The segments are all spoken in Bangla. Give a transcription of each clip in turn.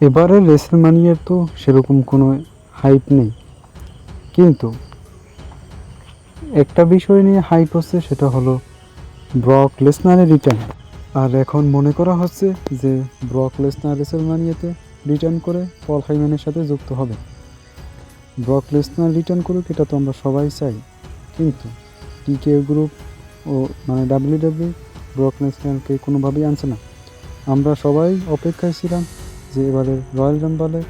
এবারে রেসলমানিয়ার তো সেরকম কোনো হাইপ নেই। কিন্তু একটা বিষয় নিয়ে হাইপ হচ্ছে সেটা হলো ব্রক লেসনারের রিটার্ন আর এখন মনে করা হচ্ছে যে ব্রক লেসনার রেসলমানিয়াতে রিটার্ন করে পল হাইম্যানের সাথে যুক্ত হবে। ব্রক লেসনার রিটার্ন করুক, এটা তো আমরা সবাই চাই। কিন্তু টিকে গ্রুপ ও মানে ডাব্লিউ ডাব্লিউ ব্রক লেসনারকে কোনোভাবেই আনছে না। আমরা সবাই অপেক্ষায় ছিলাম যে এবারে রয়্যাল রাম্বালে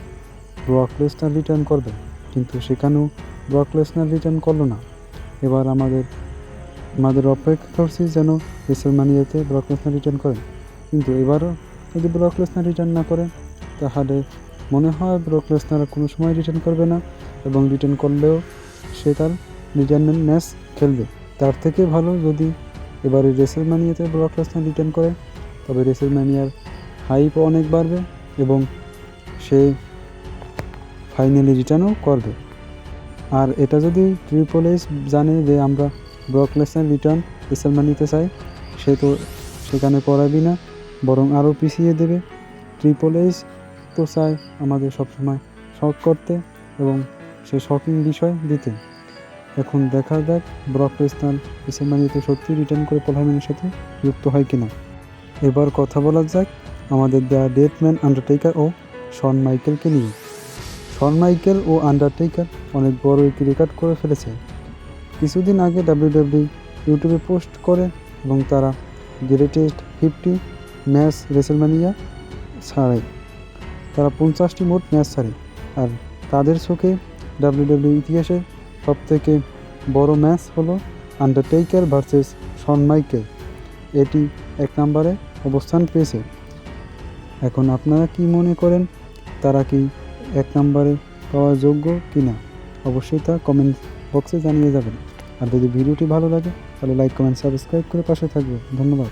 ব্রক লেসনার রিটার্ন করবে, কিন্তু সেখানেও ব্রক লেসনার রিটার্ন করল না। এবার আমাদের আমাদের অপেক্ষা করছি যেন রেসলমানিয়াতে ব্রক লেসনার রিটার্ন করেন কিন্তু এবারও যদি ব্রক লেসনার রিটার্ন না করে, তাহলে মনে হয় ব্রক লেসনার কোনো সময় রিটার্ন করবে না এবং রিটার্ন করলেও সে তার রিটার্নের ম্যাচ খেলবে। তার থেকে ভালো যদি এবারে রেসেল রেসলম্যানিয়াতে ব্রক লেসনার রিটার্ন করে, তবে রেসেল রেসলম্যানিয়ার হাইপও অনেক বাড়বে। এবং সে ফাইনালি রিটার্নও করবে। আর এটা যদি ট্রিপল এইচ জানে যে আমরা ব্রক লেসনার রিটার্ন রেসলম্যানিতে চাই, সে তো সেখানে করাবি না, বরং আরও পিছিয়ে দেবে। ট্রিপল এইচ তো চায় আমাদের সবসময় শখ করতে এবং সে শকিং বিষয় দিতে। এখন দেখা যাক ব্রক লেসনার রেসলম্যানিতে সত্যি রিটার্ন করে পলহাইম্যানের সাথে যুক্ত হয় কিনা। এবার কথা বলা যাক আমাদের দ্য ডেথম্যান আন্ডারটেকার ও শন মাইকেলকে নিয়ে। শন মাইকেল ও আন্ডারটেকার অনেক বড় একটি রেকর্ড করে ফেলেছে। কিছুদিন আগে ডাব্লিউডাব্লিউ ইউটিউবে পোস্ট করে এবং তারা গ্রেটেস্ট ফিফটি ম্যাচ রেসেলম্যানিয়া ছাড়ে তারা পঞ্চাশটি মোট ম্যাচ ছাড়ে আর তাদের চোখে ডাব্লিউডাব্লিউ ইতিহাসের সবথেকে বড় ম্যাচ হলো আন্ডারটেকার ভার্সেস শন মাইকেল। এটি এক নম্বরে অবস্থান পেয়েছে। এখন আপনারা কি মনে করেন, তারা কি এক নম্বরে পাওয়ার যোগ্য কি না অবশ্যই তা কমেন্ট বক্সে জানিয়ে যাবেন। আর যদি ভিডিওটি ভালো লাগে, তাহলে লাইক কমেন্ট সাবস্ক্রাইব করে পাশে থাকবে ধন্যবাদ।